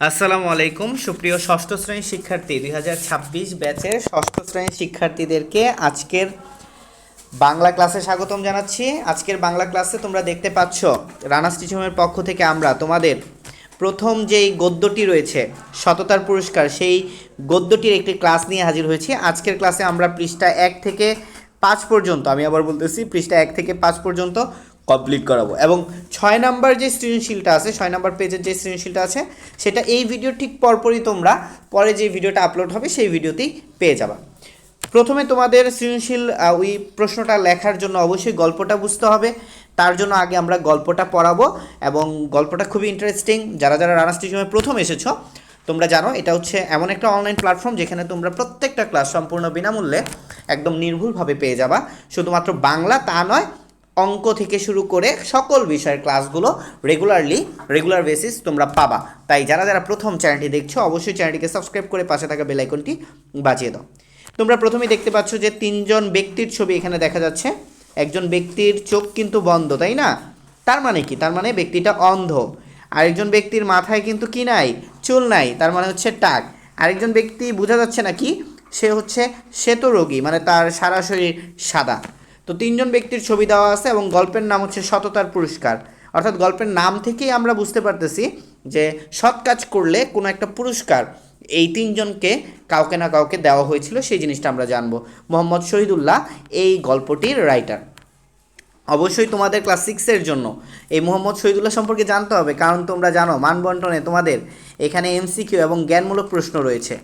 আসসালামু আলাইকুম। সুপ্রিয় ষষ্ঠ শ্রেণির শিক্ষার্থী, দুই হাজার ছাব্বিশ ব্যাচের ষষ্ঠ শ্রেণির শিক্ষার্থীদেরকে আজকের বাংলা ক্লাসে স্বাগতম জানাচ্ছি। আজকের বাংলা ক্লাসে তোমরা দেখতে পাচ্ছ রানা স্টিচুমের পক্ষ থেকে আমরা তোমাদের প্রথম যেই গদ্যটি রয়েছে, সততার পুরস্কার, সেই গদ্যটির একটি ক্লাস নিয়ে হাজির হয়েছি। আজকের ক্লাসে আমরা পৃষ্ঠা এক থেকে পাঁচ পর্যন্ত, আমি আবার বলতেছি পৃষ্ঠা এক থেকে পাঁচ পর্যন্ত কমপ্লিট করাবো। এবং ছয় নাম্বার যে সৃজনশীলটা আছে, ছয় নাম্বার পেজের যে সৃজনশীলটা আছে, সেটা এই ভিডিও ঠিক পরপরই তোমরা পরে যে ভিডিওটা আপলোড হবে, সেই ভিডিওতেই পেয়ে যাবা। প্রথমে তোমাদের সৃজনশীল ওই প্রশ্নটা লেখার জন্য অবশ্যই গল্পটা বুঝতে হবে। তার জন্য আগে আমরা গল্পটা পড়াবো এবং গল্পটা খুবই ইন্টারেস্টিং যারা যারা রানা স্টেশনে প্রথম এসেছ, তোমরা জানো, এটা হচ্ছে এমন একটা অনলাইন প্ল্যাটফর্ম যেখানে তোমরা প্রত্যেকটা ক্লাস সম্পূর্ণ বিনামূল্যে একদম নির্ভুলভাবে পেয়ে যাবা। শুধুমাত্র বাংলা তা নয় অঙ্ক থেকে শুরু করে সকল বিষয়ের ক্লাসগুলো রেগুলারলি রেগুলার বেসিস তোমরা পাবা। তাই যারা যারা প্রথম চ্যানেলটি দেখছ, অবশ্যই চ্যানেলটিকে সাবস্ক্রাইব করে পাশে থাকা বেল আইকনটি বাজিয়ে দাও। তোমরা প্রথমেই দেখতে পাচ্ছ যে তিনজন ব্যক্তির ছবি এখানে দেখা যাচ্ছে। একজন ব্যক্তির চোখ কিন্তু বন্ধ, তাই না? তার মানে কি? তার মানে ব্যক্তিটা অন্ধ। আরেকজন ব্যক্তির মাথায় কিন্তু কি নাই? চুল নাই, তার মানে হচ্ছে টাক। আরেকজন ব্যক্তি বোঝা যাচ্ছে না কি? সে হচ্ছে শ্বেত রোগী মানে তার সারা শরীর সাদা। তো তিনজন ব্যক্তির ছবি দেওয়া আছে এবং গল্পের নাম হচ্ছে সততার পুরস্কার। অর্থাৎ গল্পের নাম থেকেই আমরা বুঝতে পারতেছি যে সৎ কাজ করলে কোনো একটা পুরস্কার এই তিনজনকে কাউকে না কাউকে দেওয়া হয়েছিল, সেই জিনিসটা আমরা জানব। মোহাম্মদ শহীদুল্লাহ, এই গল্পটির রাইটার অবশ্যই তোমাদের ক্লাস সিক্সের জন্য। এই মোহাম্মদ শহীদুল্লাহ সম্পর্কে জানতে হবে, কারণ তোমরা জানো মানবন্টনে তোমাদের এখানে এমসিকিউ এবং জ্ঞানমূলক প্রশ্ন রয়েছে।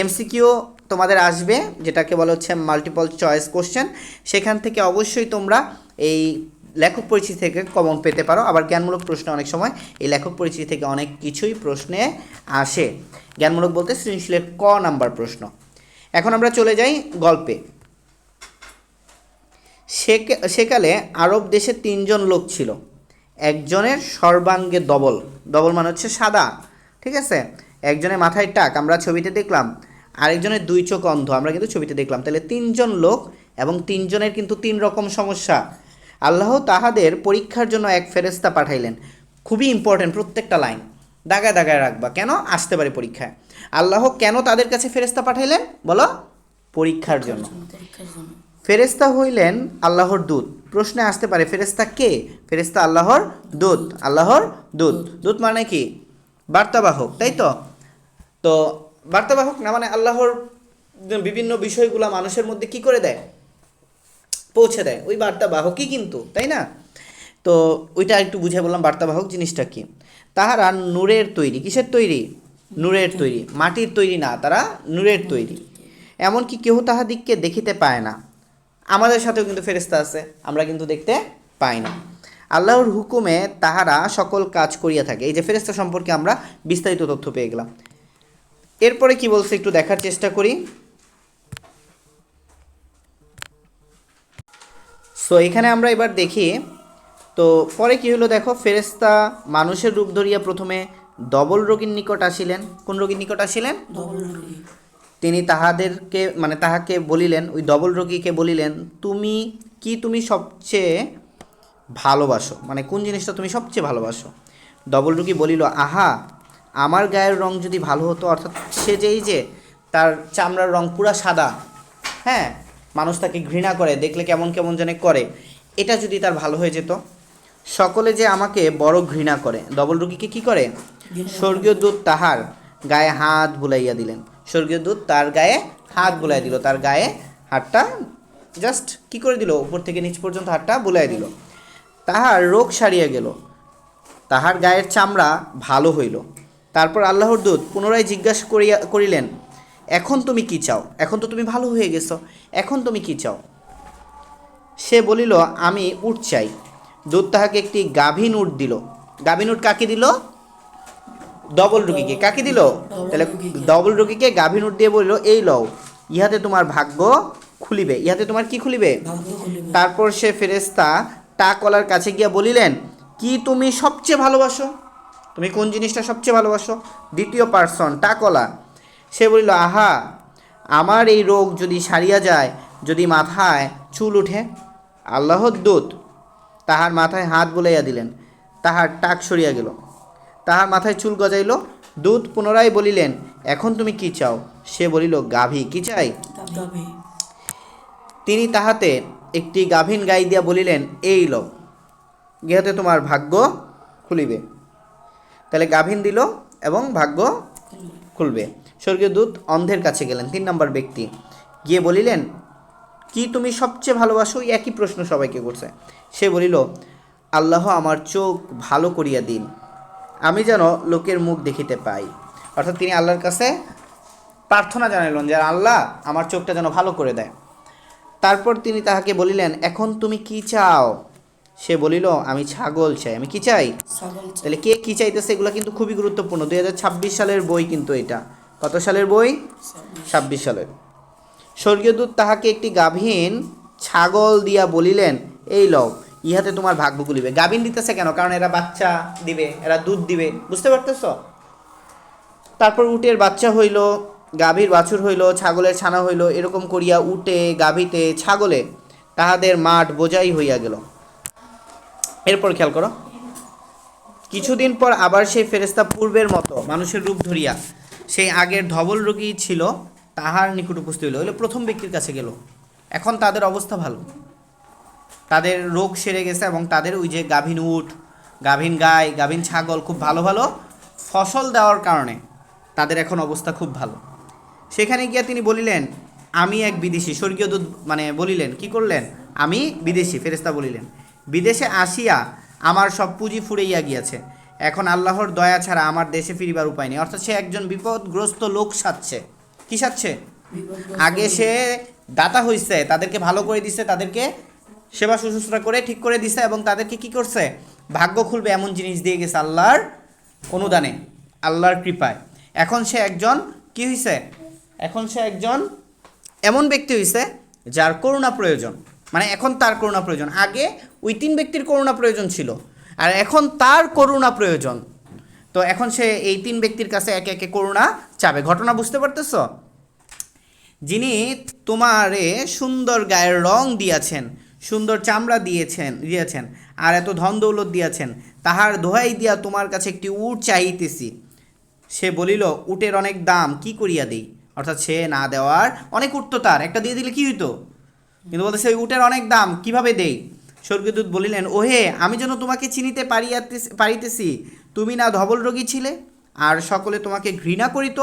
এমসিকিউ তোমাদের আসবে, যেটাকে বলা হচ্ছে মাল্টিপল চয়েস কোশ্চেন সেখান থেকে অবশ্যই তোমরা এই লেখক পরিচিতি থেকে কমন পেতে পারো। আবার জ্ঞানমূলক প্রশ্ন অনেক সময় এই লেখক পরিচিতি থেকে অনেক কিছুই প্রশ্নে আসে। জ্ঞানমূলক বলতে সৃজনশীলের ক নাম্বার প্রশ্ন। এখন আমরা চলে যাই গল্পে। সেকালে আরব দেশে তিনজন লোক ছিল। একজনের সর্বাঙ্গে ডবল ডবল মানে হচ্ছে সাদা। ঠিক আছে? একজনের মাথায় টাক। আমরা ছবিতে দেখলাম আরেকজনের দুই চোখ অন্ধ। আমরা কিন্তু ছবিতে দেখলাম। তাহলে তিনজন লোক এবং তিনজনের কিন্তু তিন রকম সমস্যা। আল্লাহ তাহাদের পরীক্ষার জন্য এক ফেরেস্তা পাঠাইলেন। খুবই ইম্পর্টেন্ট প্রত্যেকটা লাইন। দাগায় দাগায় রাখবা। কেন? আসতে পারে পরীক্ষায়। আল্লাহ কেন তাদের কাছে ফেরেস্তা পাঠাইলেন? বলো। পরীক্ষার জন্য। ফেরেস্তা হইলেন আল্লাহর দূত। প্রশ্নে আসতে পারে ফেরেস্তা কে? ফেরেস্তা আল্লাহর দূত। আল্লাহর দূত। দূত মানে কি? বার্তাবাহক, তাই তো? তো বার্তাবাহক না মানে আল্লাহর বিভিন্ন বিষয়গুলো মানুষের মধ্যে কি করে দেয়? পৌঁছে দেয়, ওই বার্তাবাহকই কিন্তু, তাই না? তো ওইটা একটু বুঝে বললাম বার্তাবাহক জিনিসটা কি? তাহারা নূরের তৈরি, কিসের তৈরি? নূরের তৈরি, মাটির তৈরি না, তারা নূরের তৈরি। এমনকি কেহ তাহাদিগকে দেখিতে পায় না। আমাদের সাথেও কিন্তু ফেরেস্তা আছে, আমরা কিন্তু দেখতে পাই না। আল্লাহর হুকুমে তাহারা সকল কাজ করিয়া থাকে। এই যে ফেরেস্তা সম্পর্কে আমরা বিস্তারিত তথ্য পেয়ে গেলাম। এরপরে কি বলছে একটু দেখার চেষ্টা করি? সো এখানে আমরা এবার দেখি তো পরে কি হলো দেখো ফেরেস্তা মানুষের রূপ ধরিয়া প্রথমে ডবল রোগীর নিকট আসিলেন। কোন রোগীর নিকট আসিলেন? তিনি তাহাদেরকে মানে তাহাকে বলিলেন ওই ডবল রোগীকে বলিলেন তুমি কি তুমি সবচেয়ে ভালোবাসো? মানে কোন জিনিসটা তুমি সবচেয়ে ভালোবাসো? ডবল রোগী বলিল আহা আমার গায়ের রং যদি ভালো হতো অর্থাৎ সে যেই যে তার চামড়ার রং পুরা সাদা হ্যাঁ? মানুষ তাকে ঘৃণা করে দেখলে কেমন কেমন যেন করে। এটা যদি তার ভালো হয়ে যেত সকলে যে আমাকে বড় ঘৃণা করে। ডবল রুগীকে কি করে? স্বর্গীয় দূত তাহার গায়ে হাত বুলাইয়া দিলেন। স্বর্গীয় দূত তার গায়ে হাত বুলাই দিল। তার গায়ে হাতটা জাস্ট কি করে দিল? উপর থেকে নিচ পর্যন্ত হাতটা বুলাই দিল। তাহার রোগ সারিয়া গেল। তাহার গায়ের চামড়া ভালো হইল। তারপর আল্লাহর দূত পুনরায় জিজ্ঞাসা করিয়া করিলেন, এখন তুমি কি চাও? এখন তো তুমি ভালো হয়ে গেছো। এখন তুমি কি চাও? সে বলিল, আমি উট চাই। দূত তাহাকে একটি গাভীন উট দিল। গাভীন উট কাকে দিল? ডবল রুগীকে। কাকে দিল? তাহলে ডবল রুগীকে গাভীন উট দিয়ে বলিল, এই লও, ইহাতে তোমার ভাগ্য খুলিবে। ইহাতে তোমার কি খুলিবে? তারপর সে ফেরেস্তা টাকলার কাছে গিয়া বলিলেন, কি তুমি সবচেয়ে ভালোবাসো? তুমি কোন জিনিসটা সবচেয়ে ভালোবাসো? দ্বিতীয় পার্সন টাকলা। সে বলিল আহা আমার এই রোগ যদি সারিয়া যায় যদি মাথায় চুল উঠে আল্লাহর দূত তাহার মাথায় হাত বুলাইয়া দিলেন। তাহার টাক সরিয়া গেল। তাহার মাথায় চুল গজাইল। দূত পুনরায় বলিলেন এখন তুমি কি চাও? সে বলিল গাভী। কি চাই? তিনি তাহাতে একটি গাভীন গাই দিয়া বলিলেন এই লো ইহাতে তোমার ভাগ্য খুলিবে। তাহলে গাভিন দিল এবং ভাগ্য খুলবে। স্বর্গীয় দূত অন্ধের কাছে গেলেন, তিন নম্বর ব্যক্তি। গিয়ে বলিলেন, কি তুমি সবচেয়ে ভালোবাসো? এই একই প্রশ্ন সবাইকে করছে। সে বলিল, আল্লাহ আমার চোখ ভালো করিয়া দিন, আমি যেন লোকের মুখ দেখিতে পাই। অর্থাৎ তিনি আল্লাহর কাছে প্রার্থনা জানাইলেন যে, আল্লাহ আমার চোখটা যেন ভালো করে দেয়। তারপর তিনি তাহাকে বলিলেন, এখন তুমি কি চাও? সে বলিল আমি ছাগল চাই আমি কি চাই? তাহলে কে কি চাইতেছে এগুলো কিন্তু খুবই গুরুত্বপূর্ণ। দুই হাজার ছাব্বিশ সালের বই কিন্তু এটা। কত সালের বই? ছাব্বিশ সালের। স্বর্গীয় দূত তাহাকে একটি গাভীন ছাগল দিয়া বলিলেন এই লও ইহাতে তোমার ভাগ্য গুলিবে গাভীন দিতেছে কেন? কারণ এরা বাচ্চা দিবে এরা দুধ দিবে। বুঝতে পারতেছ? তারপর উটের বাচ্চা হইল গাভীর বাছুর হইল ছাগলের ছানা হইল এরকম করিয়া উটে গাভীতে ছাগলে তাহাদের মাঠ বোঝাই হইয়া গেল। এরপর খেয়াল করো। কিছুদিন পর আবার সেই ফেরেস্তা পূর্বের মতো মানুষের রূপ ধরিয়া সেই আগের ধবল রোগী ছিল, তাহার নিকট উপস্থিত হইল। হইলে প্রথম ব্যক্তির কাছে গেল। এখন তাদের অবস্থা ভালো। তাদের রোগ সেরে গেছে এবং তাদের ওই যে গাভীন উট, গাভীন গাই, গাভীন ছাগল খুব ভালো ভালো ফসল দেওয়ার কারণে তাদের এখন অবস্থা খুব ভালো। সেখানে গিয়া তিনি বলিলেন, আমি এক বিদেশি। স্বর্গীয় দূত মানে বলিলেন, কি করলেন? আমি বিদেশি ফেরেস্তা বলিলেন। বিদেশে আসিয়া আমার সব পুঁজি ফুরাইয়া গিয়াছে। এখন আল্লাহর দয়া ছাড়া আমার দেশে ফিরিবার উপায় নেই। অর্থাৎ সে একজন বিপদগ্রস্ত লোক সাচ্ছে কি সাচ্ছে আগে সে দাতা হইছে তাদেরকে ভালো করে দিছে তাদেরকে সেবা শুশ্রূষা করে ঠিক করে দিছে এবং তাদেরকে কি করছে? ভাগ্য খুলবে এমন জিনিস দিয়ে গেছে আল্লাহর অনুদানে আল্লাহর কৃপায়। এখন সে একজন কি হইছে? এখন সে একজন এমন ব্যক্তি হইছে যার করুণা প্রয়োজন। মানে এখন তার করুণা প্রয়োজন। আগে ওই তিন ব্যক্তির করুণা প্রয়োজন ছিল। আর এখন তার করুণা প্রয়োজন। তো এখন সে এই তিন ব্যক্তির কাছে একে একে করুণা চাবে। ঘটনা বুঝতে পারতেছ? যিনি তোমারে সুন্দর গায়ের রং দিয়াছেন, সুন্দর চামড়া দিয়েছেন দিয়েছেন, আর এত ধন দৌলত দিয়াছেন, তাহার দোহাই দিয়া তোমার কাছে একটি উট চাইতেছি। সে বলিল, উটের অনেক দাম, কি করিয়া দেই? অর্থাৎ সে না দেওয়ার অনেক উঠতো তার। একটা দিয়ে দিলে কি হইতো? কিন্তু বলতেছে, ওই উটের অনেক দাম, কীভাবে দেই? স্বর্গদূত বলিলেন, ওহে, আমি যেন তোমাকে চিনিতে পারিয়াতে, পারিতেছি, তুমি না ধবল রোগী ছিলে আর সকলে তোমাকে ঘৃণা করিত,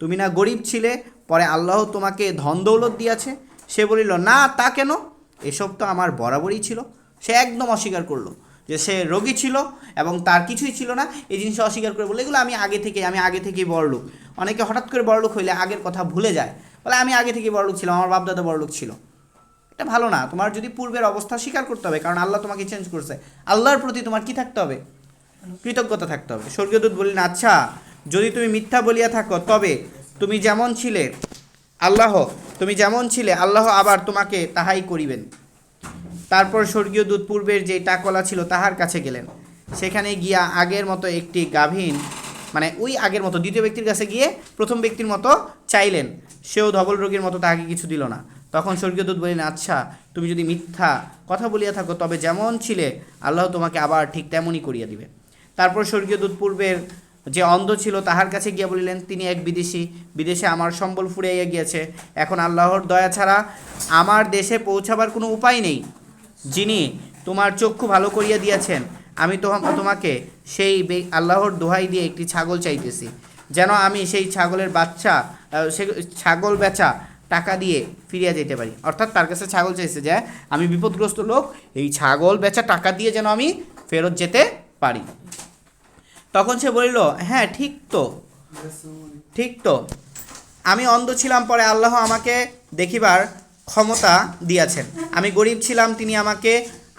তুমি না গরিব ছিলে, পরে আল্লাহ তোমাকে ধন দৌলত দিয়াছে। সে বলিল, না, তা কেন? এসব তো আমার বরাবরই ছিল। সে একদম অস্বীকার করল যে সে রোগী ছিল এবং তার কিছুই ছিল না। এই জিনিসটা অস্বীকার করে বলে এগুলো আমি আগে থেকে, আমি আগে থেকেই বড়লোক অনেকে হঠাৎ করে বড়লোক হইলে আগের কথা ভুলে যায়। বলে, আমি আগে থেকেই বড়লোক ছিলাম, আমার বাপদাদা বড়লোক ছিল। এটা ভালো না। তোমার যদি পূর্বের অবস্থা স্বীকার করতে হবে, কারণ আল্লাহ তোমাকে চেঞ্জ করছে। আল্লাহর প্রতি তোমার কি থাকতে হবে? কৃতজ্ঞতা থাকতে হবে। স্বর্গীয় দূত বললেন আচ্ছা যদি তুমি মিথ্যা বলিয়া থাকো, তবে তুমি যেমন ছিলে, আল্লাহ, তুমি যেমন ছিলে, আল্লাহ আবার তোমাকে তাহাই করিবেন। তারপর স্বর্গীয় দূত পূর্বের যে টাকলা ছিল, তাহার কাছে গেলেন। সেখানে গিয়া আগের মতো একটি গাভীন মানে ওই আগের মতো, দ্বিতীয় ব্যক্তির কাছে গিয়ে প্রথম ব্যক্তির মতো চাইলেন। সেও ধবল রোগীর মতো তাহাকে কিছু দিল না। তখন স্বর্গীয় দূত বললেন আচ্ছা তুমি যদি মিথ্যা কথা বলিয়া থাকো, তবে যেমন ছিলে, আল্লাহ তোমাকে আবার ঠিক তেমনই করিয়া দিবে। তারপর স্বর্গীয় দূত পূর্বের যে অন্ধ ছিল, তাহার কাছে গিয়া বলিলেন, তিনি এক বিদেশি, বিদেশে আমার সম্বল ফুরাইয়া গিয়েছে। এখন আল্লাহর দয়া ছাড়া আমার দেশে পৌঁছাবার কোনো উপায় নেই। যিনি তোমার চক্ষু ভালো করিয়া দিয়াছেন, আমি তো তোমাকে সেই আল্লাহর দোহাই দিয়ে একটি ছাগল চাইতেছি। যেন আমি সেই ছাগলের বাচ্চা সে, ছাগল বেচা টাকা দিয়ে ফিরিয়া যেতে পারি। অর্থাৎ তার কাছে ছাগল চাইছে যে, আমি বিপদগ্রস্ত লোক, এই ছাগল বেচা টাকা দিয়ে যেন আমি ফেরত যেতে পারি। তখন সে বলিল হ্যাঁ ঠিক তো। ঠিক তো। আমি অন্ধ ছিলাম পরে আল্লাহ আমাকে দেখিবার ক্ষমতা দিয়াছেন। আমি গরিব ছিলাম, তিনি আমাকে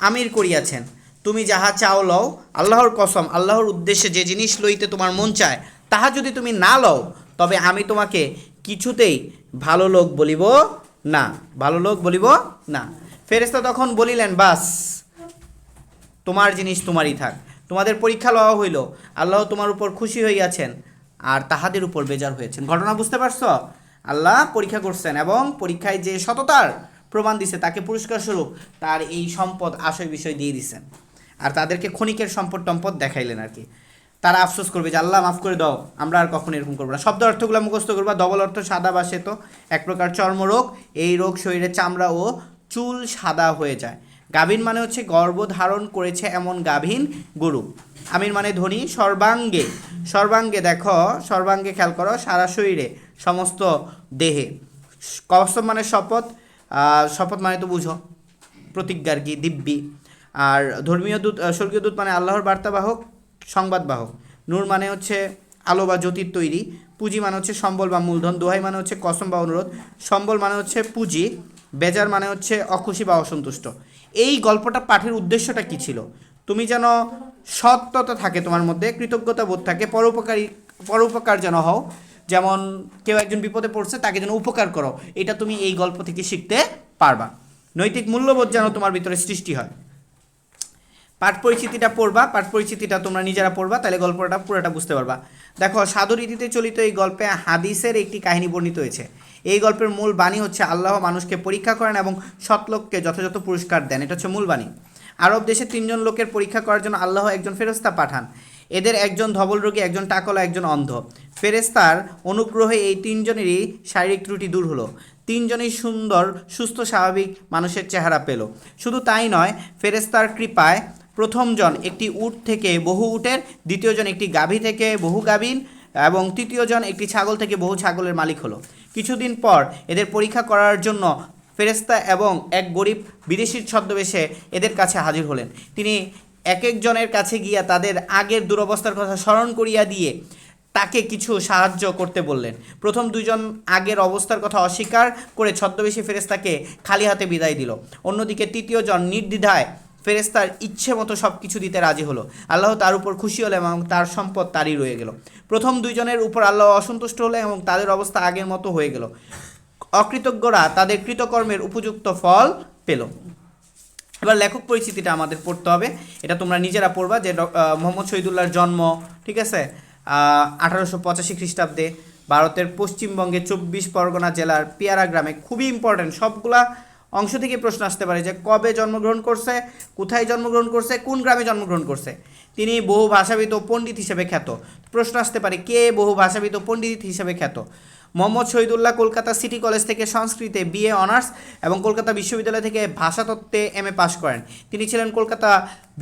আমির করিয়াছেন। তুমি যাহা চাও লও। আল্লাহর কসম, আল্লাহর উদ্দেশ্যে যে জিনিস লইতে তোমার মন চায়, তাহা যদি তুমি না লও, তবে আমি তোমাকে কিছুতেই ভালো লোক বলিব না, ভালো লোক বলিব না। ফেরেশতা তখন বলিলেন, বাস, তোমার জিনিস তোমারই থাক। তোমাদের পরীক্ষা লওয়া হইল, আল্লাহ তোমার উপর খুশি হইয়াছেন, আর তাহাদের উপর বেজার হয়েছেন। ঘটনা বুঝতে পারছ? আল্লাহ পরীক্ষা করছেন এবং পরীক্ষায় যে সততার প্রমাণ দিছে, তাকে পুরস্কার স্বরূপ তার এই সম্পদ আশয় বিষয় দিয়ে দিছেন। আর তাদেরকে ক্ষণিকের সম্পদ টম্পদ দেখাইলেন আর কি। তারা আফসোস করবে যে, আল্লাহ মাফ করে দাও, আমরা আর কখনো এরকম করব না। শব্দ অর্থগুলো মুখস্থ করবা। ডবল অর্থ সাদা বা শ্বেত, এক প্রকার চর্মরোগ এই রোগ শরীরে চামড়া ও চুল সাদা হয়ে যায়। গাভীন মানে হচ্ছে গর্ভ ধারণ করেছে এমন গাভীন গরু। আমির মানে ধনী, সর্বাঙ্গে। সর্বাঙ্গে দেখো, সর্বাঙ্গে খেয়াল করো, সারা শরীরে, সমস্ত দেহে। কসম মানে শপথ। শপথ মানে তো বুঝো। প্রতিজ্ঞার কি, দিব্যি। আর ধর্মীয় দূত, স্বর্গীয় দূত মানে আল্লাহর বার্তাবাহক। সংবাদবাহক নূর মানে হচ্ছে আলো বা জ্যোতির তৈরি, পুঁজি মানে হচ্ছে সম্বল বা মূলধন, দোহাই মানে হচ্ছে কসম বা অনুরোধ, সম্বল মানে হচ্ছে পুঁজি, বেজার মানে হচ্ছে অখুশি বা অসন্তুষ্ট। এই গল্পটা পাঠের উদ্দেশ্যটা কি ছিল? তুমি যেন সত্যতা থাকে তোমার মধ্যে, কৃতজ্ঞতা বোধ থাকে, পরোপকারী, পরোপকার যেন হও, যেমন কেউ একজন বিপদে পড়ছে, তাকে যেন উপকার করো, এটা তুমি এই গল্প থেকে শিখতে পারবা। নৈতিক মূল্যবোধ যেন তোমার ভিতরে সৃষ্টি হয়। পাঠ পরিচিতিটা পড়বা পাঠ পরিচিতিটা তোমরা নিজেরা পড়বা, তাহলে গল্পটা পুরোটা বুঝতে পারবা। দেখো সাধু রীতিতে চলিত এই গল্পে হাদিসের একটি কাহিনী বর্ণিত হয়েছে। এই গল্পের মূল বাণী হচ্ছে আল্লাহ মানুষকে পরীক্ষা করেন এবং সৎলোককে যথাযথ পুরস্কার দেন। এটা হচ্ছে মূল বাণী। আরব দেশে তিনজন লোকের পরীক্ষা করার জন্য আল্লাহ একজন ফেরস্তা পাঠান। এদের একজন ধবল রোগী, একজন টাকলা, একজন অন্ধ। ফেরেস্তার অনুগ্রহে এই তিনজনেরই শারীরিক ত্রুটি দূর হলো। তিনজনই সুন্দর, সুস্থ, স্বাভাবিক মানুষের চেহারা পেল। শুধু তাই নয় ফেরেস্তার কৃপায় প্রথমজন একটি উট থেকে বহু উটের দ্বিতীয়জন একটি গাভী থেকে বহু গাভীন এবং তৃতীয়জন একটি ছাগল থেকে বহু ছাগলের মালিক হলো। কিছুদিন পর এদের পরীক্ষা করার জন্য ফেরেস্তা এবং এক গরিব বিদেশির ছদ্মবেশে এদের কাছে হাজির হলেন। তিনি এক একজনের কাছে গিয়া তাদের আগের দুরবস্থার কথা স্মরণ করিয়া দিয়ে তাকে কিছু সাহায্য করতে বললেন। প্রথম দুইজন আগের অবস্থার কথা অস্বীকার করে ছদ্মবেশী ফেরেস্তাকে খালি হাতে বিদায় দিল। অন্যদিকে তৃতীয়জন নির্দ্বিধায় ফেরেস্তার ইচ্ছে মতো সব কিছু দিতে রাজি হলো। আল্লাহ তার উপর খুশি হলেন এবং তার সম্পদ তারই রয়ে গেল। প্রথম দুইজনের উপর আল্লাহ অসন্তুষ্ট হলেন এবং তাদের অবস্থা আগের মতো হয়ে গেল। অকৃতজ্ঞরা তাদের কৃতকর্মের উপযুক্ত ফল পেল। এবার লেখক পরিচিতিটা আমাদের পড়তে হবে। এটা তোমরা নিজেরা পড়বা যে মোহাম্মদ শহীদুল্লাহর জন্ম, ঠিক আছে? আঠারোশো পঁচাশি খ্রিস্টাব্দে ভারতের পশ্চিমবঙ্গে চব্বিশ পরগনা জেলার পেয়ারা গ্রামে খুবই ইম্পর্ট্যান্ট সবগুলা অংশ থেকে প্রশ্ন আসতে পারে যে কবে জন্মগ্রহণ করছে, কোথায় জন্মগ্রহণ করছে, কোন গ্রামে জন্মগ্রহণ করছে। তিনি বহু ভাষাবিদ ও পণ্ডিত হিসেবে খ্যাত। প্রশ্ন আসতে পারে কে বহু ভাষাবিদ ও পণ্ডিত হিসেবে খ্যাত? মোহাম্মদ শহীদুল্লাহ কলকাতা সিটি কলেজ থেকে সংস্কৃতে বিএ অনার্স এবং কলকাতা বিশ্ববিদ্যালয় থেকে ভাষাতত্ত্বে এম এ পাশ করেন। তিনি ছিলেন কলকাতা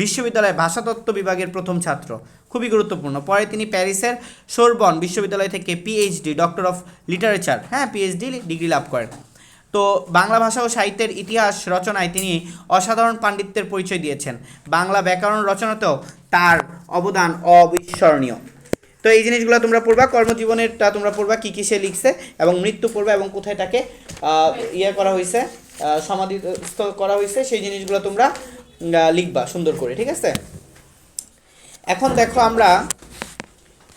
বিশ্ববিদ্যালয়ের ভাষাতত্ত্ব বিভাগের প্রথম ছাত্র। খুবই গুরুত্বপূর্ণ। পরে তিনি প্যারিসের সোরবন বিশ্ববিদ্যালয় থেকে পিএইচডি ডক্টর অফ লিটারেচার হ্যাঁ পিএইচডি ডিগ্রি লাভ করেন। তো বাংলা ভাষা ও সাহিত্যের ইতিহাস রচনায় তিনি অসাধারণ পাণ্ডিত্যের পরিচয় দিয়েছেন। বাংলা ব্যাকরণ রচনাতেও তার অবদান অবিস্মরণীয়। তো এই জিনিসগুলো তোমরা পড়বা, কর্মজীবনেরটা তোমরা পড়বা, কী কী সে লিখছে এবং মৃত্যু পড়বা এবং কোথায় তাকে ইয়ে করা হয়েছে সমাধিস্থ করা হয়েছে, সেই জিনিসগুলো তোমরা লিখবা সুন্দর করে, ঠিক আছে? এখন দেখো আমরা,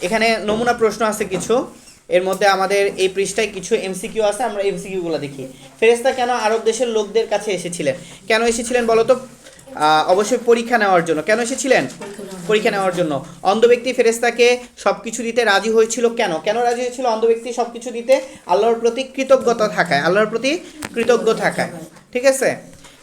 এখানে নমুনা প্রশ্ন আছে কিছু। এর মধ্যে আমাদের এই পৃষ্ঠায় কিছু এমসিকিউ আছে, আমরা এমসিকিউগুলো দেখি। ফেরেস্তা কেন আরব দেশের লোকদের কাছে এসেছিলেন? কেন এসেছিলেন বলতো? অবশ্যই পরীক্ষা নেওয়ার জন্য। কেন এসেছিলেন? পরীক্ষা নেওয়ার জন্য। অন্ধ ব্যক্তি ফেরেস্তাকে সব কিছু দিতে রাজি হয়েছিল কেন? কেন রাজি হয়েছিল অন্ধ ব্যক্তি সব কিছু দিতে? আল্লাহর প্রতি কৃতজ্ঞতা থাকায়, আল্লাহর প্রতি কৃতজ্ঞ থাকায়। ঠিক আছে?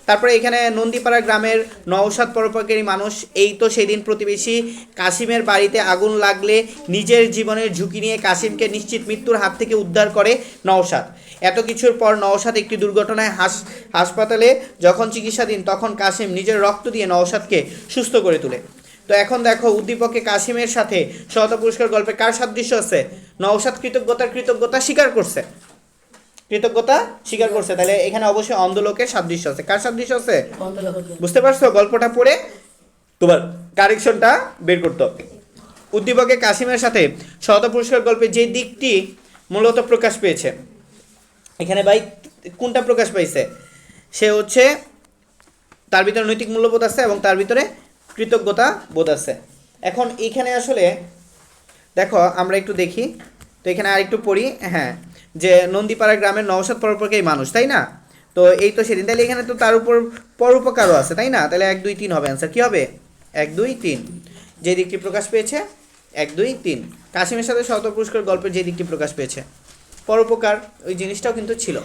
তারপরে এখানে নন্দীপাড়া গ্রামের নওশাদ পরোপকারী মানুষ, এই তো সেদিন প্রতিবেশী কাশিমের বাড়িতে আগুন লাগলে নিজের জীবনের ঝুঁকি নিয়ে কাশিমকে নিশ্চিত মৃত্যুর হাত থেকে উদ্ধার করে নওশাদ। এত কিছুর পর নওশাদ একটি দুর্ঘটনায় হাস, হাসপাতালে যখন চিকিৎসাধীন, তখন কাশিম নিজের রক্ত দিয়ে নওশাদকে সুস্থ করে তোলে। তো এখন দেখো, উদ্দীপকে কাশিমের সাথে সহতা পুরস্কার গল্পে কার সাদৃশ্য আছে? নওশাদ কৃতজ্ঞতার কৃতজ্ঞতা স্বীকার করছে। কৃতজ্ঞতা স্বীকার করছে। তাহলে এখানে অবশ্যই অন্ধ লোকের সাদৃশ্য আছে। কার সাদৃশ্য আছে? বুঝতে পারছ? গল্পটা পড়ে তোমার কারেকশনটা বের করতে উদ্দীপকে কাশিমের সাথে সহতা পুরস্কার গল্পে যে দিকটি মূলত প্রকাশ পেয়েছে। এখানে ভাই কোনটা প্রকাশ পাইছে? সে হচ্ছে তার ভিতরে নৈতিক মূল্যবোধ আছে এবং তার ভিতরে কৃতজ্ঞতা বোধ আছে। এখন এখানে আসলে দেখো আমরা একটু দেখি। তো এখানে আর একটু পড়ি। হ্যাঁ যে নন্দীপাড়া গ্রামের নওশাদ পরোপকারী মানুষ, তাই না? তো এই তো সেদিন। তাহলে এখানে তো তার উপর পরোপকারও আছে, তাই না? তাহলে এক, দুই, তিন হবে অ্যান্সার কী হবে? এক, দুই, তিন। যে দিকটি প্রকাশ পেয়েছে? এক, দুই, তিন। কাশিমের সাথে শত পুরস্কার গল্পের যে দিকটি প্রকাশ পেয়েছে? পরোপকার ওই জিনিসটাও কিন্তু ছিল।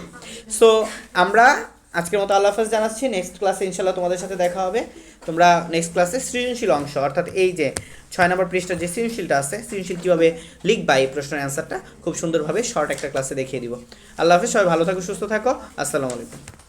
সো আমরা আজকের মতো আল্লাহ হাফেজ জানাচ্ছি। নেক্সট ক্লাসে ইনশাল্লাহ তোমাদের সাথে দেখা হবে। তোমরা নেক্সট ক্লাসে সৃজনশীল অংশ, অর্থাৎ এই যে ছয় নম্বর পৃষ্ঠার যে সৃজনশীলটা আছে, সৃজনশীল কীভাবে লিখবা এই প্রশ্নের অ্যান্সারটা খুব সুন্দরভাবে শর্ট একটা ক্লাসে দেখিয়ে দিব। আল্লাহ হাফেজ, সবাই ভালো থাকো, সুস্থ থাকো। আসসালামু আলাইকুম।